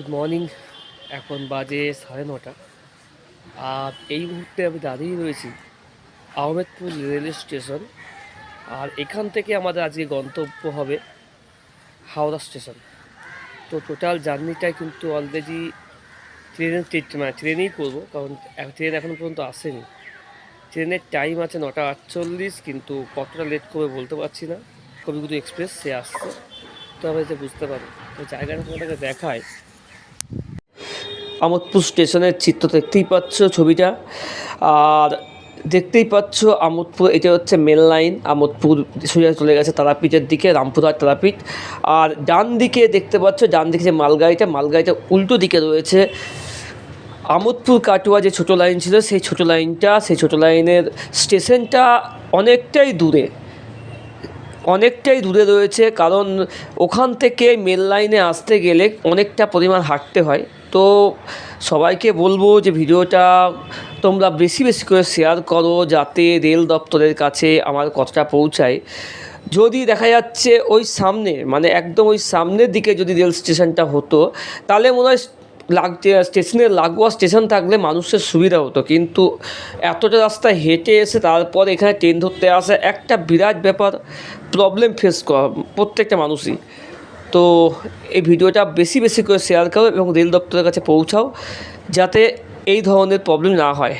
Good morning এখন বাজে সাড়ে নটা। আর এই মুহূর্তে আমি দাঁড়িয়ে রয়েছি আহমেদপুর রেল স্টেশন। আর এখান থেকে আমাদের আজকে গন্তব্য হবে হাওড়া স্টেশন। তো টোটাল জার্নিটাই কিন্তু অলরেডি ট্রেনের মানে ট্রেনেই করব, কারণ ট্রেন এখনও পর্যন্ত আসেনি। ট্রেনের টাইম আছে নটা আটচল্লিশ, কিন্তু কতটা লেট করবে বলতে পারছি না। কবিগুরু এক্সপ্রেস সে আসছে। তো আমরা বুঝতে পারব তো জায়গাটা তোমাদেরকে দেখায়। আমোদপুর স্টেশনের চিত্র দেখতেই পাচ্ছ ছবিটা। আর দেখতেই পাচ্ছ আমোদপুর, এটা হচ্ছে মেল লাইন আমোদপুর সোজা চলে গেছে তারাপীঠের দিকে, রামপুরহাট তারাপীঠ। আর ডান দিকে দেখতে পাচ্ছ, ডান দিকে যে মালগাড়িটা মালগাড়িটা উল্টো দিকে রয়েছে। আমোদপুর কাটুয়া যে ছোটো লাইন ছিল, সেই ছোটো লাইনটা সেই ছোটো লাইনের স্টেশনটা অনেকটাই দূরে। অনেকটাই দূরে রয়েছে, কারণ ওখান থেকে মেল লাইনে আসতে গেলে অনেকটা পরিমাণ হাঁটতে হয়। তো সবাইকে বলব যে ভিডিওটা তোমরা বেশি বেশি করে শেয়ার করো যাতে রেল দপ্তরের কাছে আমার কথাটা পৌঁছায়। যদি দেখা যাচ্ছে ওই সামনে মানে একদম ওই সামনের দিকে যদি রেল স্টেশনটা হতো, তাহলে মনে হয় লাগতে স্টেশনের লাগোয়া স্টেশন থাকলে মানুষের সুবিধা হতো। কিন্তু এতটা রাস্তা হেঁটে এসে তারপর এখানে ট্রেন ধরতে আসা একটা বিরাট ব্যাপার প্রবলেম ফেস করা প্রত্যেকটা মানুষই। তো এই ভিডিওটা বেশি বেশি করে শেয়ার করো এবং রেল দপ্তরের কাছে পৌঁছাও, যাতে এই ধরনের প্রবলেম না হয়।